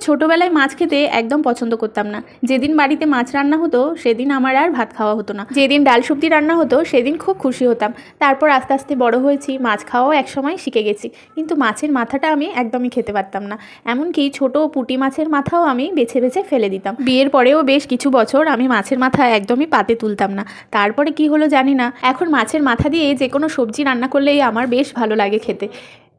ছোটোবেলায় মাছ খেতে একদম পছন্দ করতাম না। যেদিন বাড়িতে মাছ রান্না হতো, সেদিন আমার আর ভাত খাওয়া হতো না। যেদিন ডাল সবজি রান্না হতো, সেদিন খুব খুশি হতাম। তারপর আস্তে আস্তে বড় হয়েছি, মাছ খাওয়াও একসময় শিখে গেছি। কিন্তু মাছের মাথাটা আমি একদমই খেতে পারতাম না। এমনকি ছোট পুঁটি মাছের মাথাও আমি বেছে বেছে ফেলে দিতাম। বিয়ের পরেও বেশ কিছু বছর আমি মাছের মাথা একদমই পাতে তুলতাম না। তারপরে কি হলো জানি না। এখন মাছের মাথা দিয়ে যে কোনো সবজি রান্না করলেই আমার বেশ ভালো লাগে খেতে।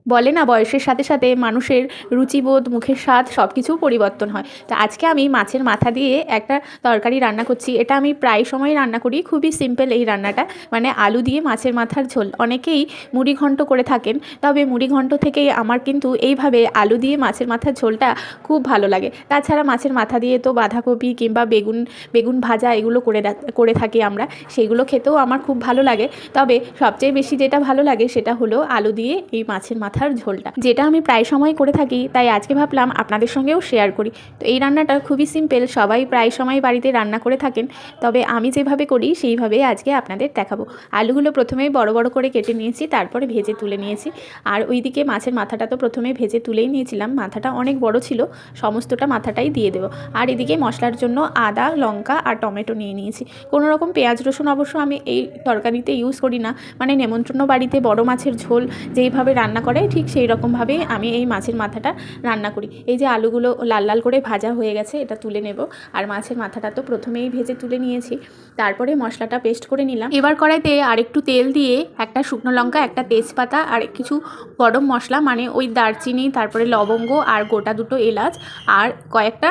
বলে না, বয়সের সাথে সাথে মানুষের রুচিবোধ, মুখের স্বাদ সব কিছু পরিবর্তন হয়। তো আজকে আমি মাছের মাথা দিয়ে একটা তরকারি রান্না করছি। এটা আমি প্রায় সময় রান্না করি, খুবই সিম্পল এই রান্নাটা। মানে আলু দিয়ে মাছের মাথার ঝোল। অনেকেই মুড়ি ঘন্ট করে থাকেন, তবে মুড়ি ঘন্ট থেকেই আমার কিন্তু এইভাবে আলু দিয়ে মাছের মাথার ঝোলটা খুব ভালো লাগে। তাছাড়া মাছের মাথা দিয়ে তো বাঁধাকপি কিংবা বেগুন বেগুন ভাজা এগুলো করে করে থাকি আমরা। সেইগুলো খেতেও আমার খুব ভালো লাগে। তবে সবচেয়ে বেশি যেটা ভালো লাগে সেটা হলো আলু দিয়ে এই মাছের মাথার ঝোলটা। যেটা আমি প্রায় সময় করে থাকি, তাই আজকে ভাবলাম আপনাদের সঙ্গেও শেয়ার করি। তো এই রান্নাটা খুবই সিম্পল সবাই প্রায় সময় বাড়িতে রান্না করে থাকেন। তবে আমি যেভাবে করি, সেইভাবেই আজকে আপনাদের দেখাবো। আলুগুলো প্রথমেই বড় বড় করে কেটে নিয়েছি, তারপরে ভেজে তুলে নিয়েছি। আর ওইদিকে মাছের মাথাটা তো প্রথমে ভেজে তুলেই নিয়েছিলাম, মাথাটা অনেক বড় ছিল, সমস্তটা মাথাটাই দিয়ে দেবো। আর এদিকে মশলার জন্য আদা, লঙ্কা আর টমেটো নিয়ে নিয়েছি। কোনো রকম পেঁয়াজ, রসুন অবশ্য আমি এই তরকারিতে ইউজ করি না। মানে নেমন্ত্রণ বাড়িতে বড় মাছের ঝোল যেইভাবে রান্না করে ঠিক সেই রকমভাবেই আমি এই মাছের মাথাটা রান্না করি। এই যে আলুগুলো লাল লাল করে ভাজা হয়ে গেছে, এটা তুলে নেব। আর মাছের মাথাটা তো প্রথমেই ভেজে তুলে নিয়েছি। তারপরে মশলাটা পেস্ট করে নিলাম। এবার কড়াইতে আরেকটু তেল দিয়ে একটা শুকনো লঙ্কা, একটা তেজপাতা আর কিছু গরম মশলা মানে ওই দারচিনি, তারপরে লবঙ্গ আর গোটা দুটো এলাচ আর কয়েকটা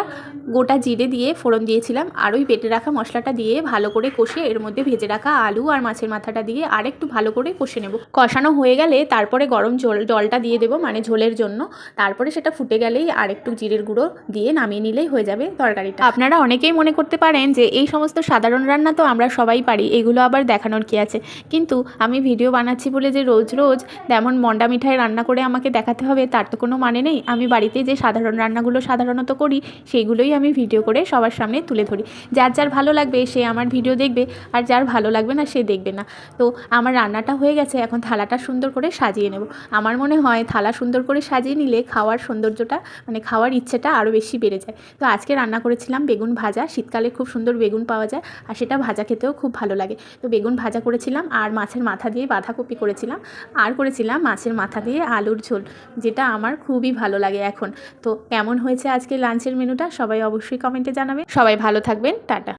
গোটা জিরে দিয়ে ফোড়ন দিয়েছিলাম। আর ওই বেটে রাখা মশলাটা দিয়ে ভালো করে কষে এর মধ্যে ভেজে রাখা আলু আর মাছের মাথাটা দিয়ে আর একটু ভালো করে কষে নেব। কষানো হয়ে গেলে তারপরে গরম জল জলটা দিয়ে দেবো মানে ঝোলের জন্য। তারপরে সেটা ফুটে গেলেই আর একটু জিরের গুঁড়ো দিয়ে নামিয়ে নিলেই হয়ে যাবে তরকারিটা। আপনারা অনেকেই মনে করতে পারেন যে, এই সমস্ত সাধারণ রান্না তো আমরা সবাই পারি, এগুলো আবার দেখানোর কি আছে? কিন্তু আমি ভিডিও বানাচ্ছি বলে যে রোজ রোজ তেমন মন্ডা মিঠাই রান্না করে আমাকে দেখাতে হবে, তার তো কোনো মানে নেই। আমি বাড়িতে যে সাধারণ রান্নাগুলো সাধারণত করি সেইগুলোই আমি ভিডিও করে সবার সামনে তুলে ধরি। যার যার ভালো লাগবে সে আমার ভিডিও দেখবে, আর যার ভালো লাগবে না সে দেখবে না। তো আমার রান্নাটা হয়ে গেছে, এখন থালাটা সুন্দর করে সাজিয়ে নেব। আমার মনে হয় থালা সুন্দর করে সাজিয়ে নিলে খাওয়ার সৌন্দর্যটা মানে খাওয়ার ইচ্ছেটা আরও বেশি বেড়ে যায়। তো আজকে রান্না করেছিলাম বেগুন ভাজা। শীতকালে খুব সুন্দর বেগুন পাওয়া যায় আর সেটা ভাজা খেতেও খুব ভালো লাগে। তো বেগুন ভাজা করেছিলাম আর মাছের মাথা দিয়ে বাঁধাকপি করেছিলাম। আর করেছিলাম মাছের মাথা দিয়ে আলুর ঝোল, যেটা আমার খুবই ভালো লাগে এখন। তো কেমন হয়েছে আজকে লাঞ্চের মেনুটা সবাই অবশ্যই কমেন্টে জানাবে। সবাই ভালো থাকবেন, টাটা।